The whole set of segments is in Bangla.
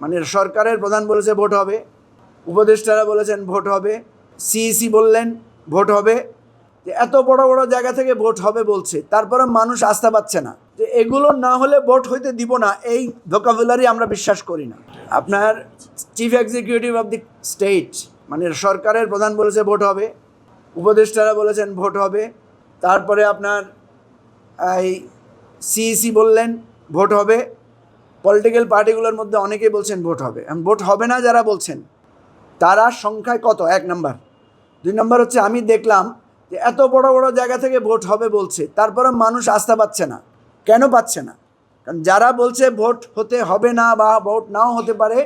মানে সরকারের প্রধান বলেছে ভোট হবে, উপদেষ্টারা বলেছেন ভোট হবে, সিইসি বললেন ভোট হবে, যে এত বড় বড় জায়গা থেকে ভোট হবে বলছে, তারপরে মানুষ আস্থা পাচ্ছে না, যে এগুলো না হলে ভোট হইতে দিব না, এই ভোকাবুলারি আমরা বিশ্বাস করি না। আপনার chief executive of the state মানে সরকারের প্রধান বলেছে ভোট হবে, উপদেষ্টারা বলেছেন ভোট হবে, তারপরে আপনার এই সিইসি বললেন ভোট হবে পলিটিক্যাল পার্টিগুলোর মধ্যে অনেকেই বলছেন ভোট হবে। ভোট হবে না যারা বলছেন, তারা সংখ্যায় কত? এক নাম্বার। দুই নাম্বার হচ্ছে, আমি দেখলাম যে এত বড় বড় জায়গা থেকে ভোট হবে বলছে তারপরে মানুষ আস্থা পাচ্ছে না। কেন পাচ্ছে না? কারণ যারা বলছে ভোট হতে হবে না বা ভোট নাও হতে পারে,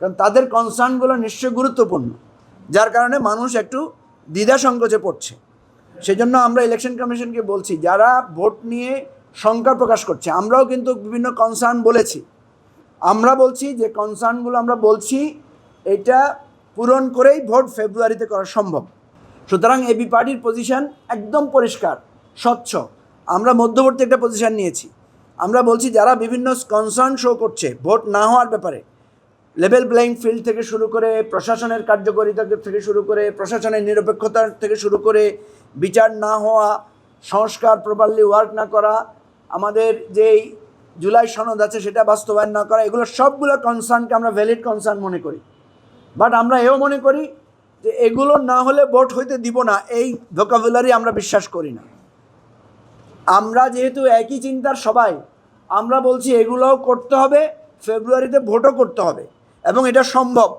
কারণ তাদের কনসার্নগুলো নিশ্চয়ই গুরুত্বপূর্ণ। যার কারণে মানুষ একটু দ্বিধা সংকোচে পড়ছে। সেই জন্য আমরা ইলেকশন কমিশনকে বলছি, যারা ভোট নিয়ে শঙ্কা প্রকাশ করছে, আমরাও কিন্তু বিভিন্ন কনসার্ন বলেছি। আমরা বলছি যে কনসার্নগুলো আমরা বলছি, এটা পূরণ করেই ভোট ফেব্রুয়ারিতে করা সম্ভব। সুতরাং এবি পার্টির পজিশন একদম পরিষ্কার, স্বচ্ছ। আমরা মধ্যবর্তী একটা পজিশন নিয়েছি। আমরা বলছি যারা বিভিন্ন কনসার্ন শো করছে, ভোট না হওয়ার ব্যাপারে লেভেল প্লেয়িং ফিল্ড থেকে শুরু করে, প্রশাসনের কার্যকারিতা থেকে শুরু করে, প্রশাসনের নিরপেক্ষতা থেকে শুরু করে, বিচার না হওয়া, সংস্কার প্রপারলি ওয়ার্ক না করা, আমাদের যেই জুলাই সনদ আছে, সেটা বাস্তবায়ন না করা, এগুলো সবগুলো কনসার্নকে আমরা ভ্যালিড কনসার্ন মনে করি। বাট আমরা এও মনে করি যে এগুলো না হলে ভোট হইতে দিব না, এই ভোকাবুলারি আমরা বিশ্বাস করি না। আমরা যেহেতু একই চিন্তার সবাই, আমরা বলছি এগুলোও করতে হবে, ফেব্রুয়ারিতে ভোটও করতে হবে, এবং এটা সম্ভব।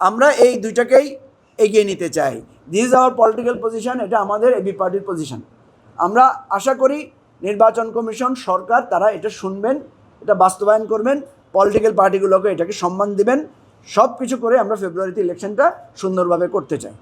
আমরা এই দুইটাকেই এগিয়ে নিতে চাই। দিস আওয়ার পলিটিক্যাল পজিশন এটা আমাদের এবি পার্টির পজিশন আমরা আশা করি নির্বাচন কমিশন, সরকার, তারা এটা শুনবেন, এটা বাস্তবায়ন করবেন পলিটিক্যাল পার্টিগুলোকে এটাকে সম্মান দিবেন সব কিছু করে আমরা ফেব্রুয়ারিতে ইলেকশনটা সুন্দরভাবে করতে চাই।